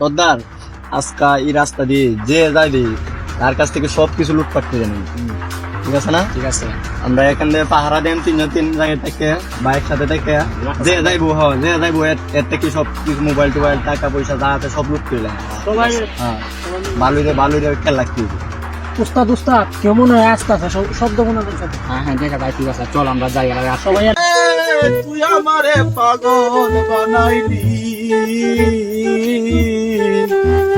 সর্দার আজকা এই রাস্তা দিয়ে যে যাইবে তার কাছ থেকে সব কিছু লুটপাট করে নেই ঠিক আছে না? ঠিক আছে। আমরা এখান থেকে পাহারা দেন তিন তিন জায়গায় থেকে বাইক সাথে থেকে যে যাইবো হ যে যাইবো এর থেকে সব কিছু মোবাইল টোবাইল টাকা পয়সা যা আছে সব লুট করে সবাই হ্যাঁ। বালুরে বালুরে খেলা কি উস্তাদ উস্তাদ কেমন হয় আস্তে আস্তে? শব্দ মনে করছে হ্যাঁ হ্যাঁ দেখা ভাই ঠিক আছে চল আমরা যাই আর সবাই তুই আমারে পাগল বানাইলি।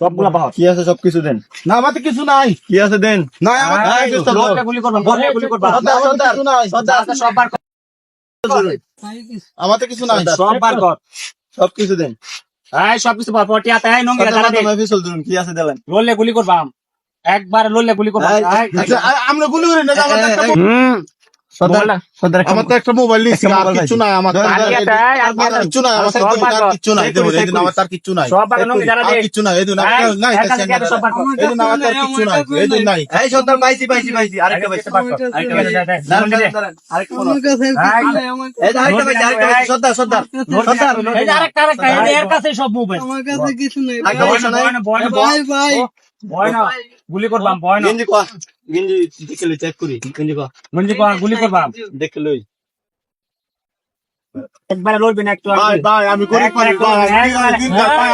সবগুলা পাহ কি আছে সব কিছু দেন। না আমাতে কিছু নাই। কি আছে দেন। না আমার নাই। গুলি করবা বললে গুলি করবা। সর্দার, আমাতে কিছু নাই। সব বার কিছু নাই। সব বার কর। সব কিছু দেন। এই সব কিছু বার পটি আতে এই নঙ্গি দাঁড়া দে। ফিসল ধরুন কি আছে দেন লড়লে গুলি করবা। একবার লড়লে গুলি করবা। এই, এই, আচ্ছা, আমরা গুলি করি না আমার আমার তো একটা মোবাইল নিয়েছি আর কিছু নাই আমার আর নাই আমার আর এদিন আমার তার আর এদিন কাছে এদিন আমার তার নাই। এদিন নাই। এই পাইছি পাইছি পাইছি আরেকটা পাইছি গুলি করবাম বয় না। গেঞ্জি দেখে লই চেক করি গেঞ্জি কয়া গঞ্জি কর গুলি করবাম দেখে লই। একবারে লড়বি না একটু ভাই ভাই আমি করি পারি ভাই।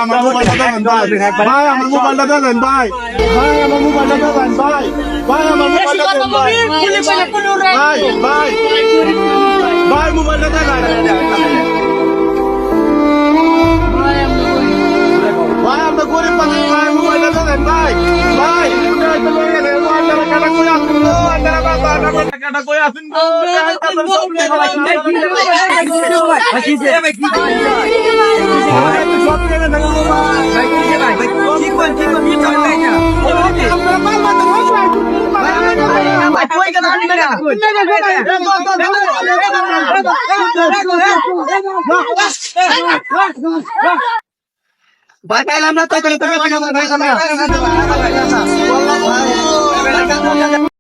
আমার মোবাইলটা দেন ভাই। ভাই আমার মোবাইলটা দেন ভাই। ভাই আমার মোবাইলটা দেন ভাই। ভাই আমার মোবাইলটা দেন ভাই। ভাই ভাই ভাই। মোবাইলটা দেন তারা কাটা কই আসুন গো সব কেনে দেন মোবাইল ভাই পাইলাম না তো করে তো ভাই সামনে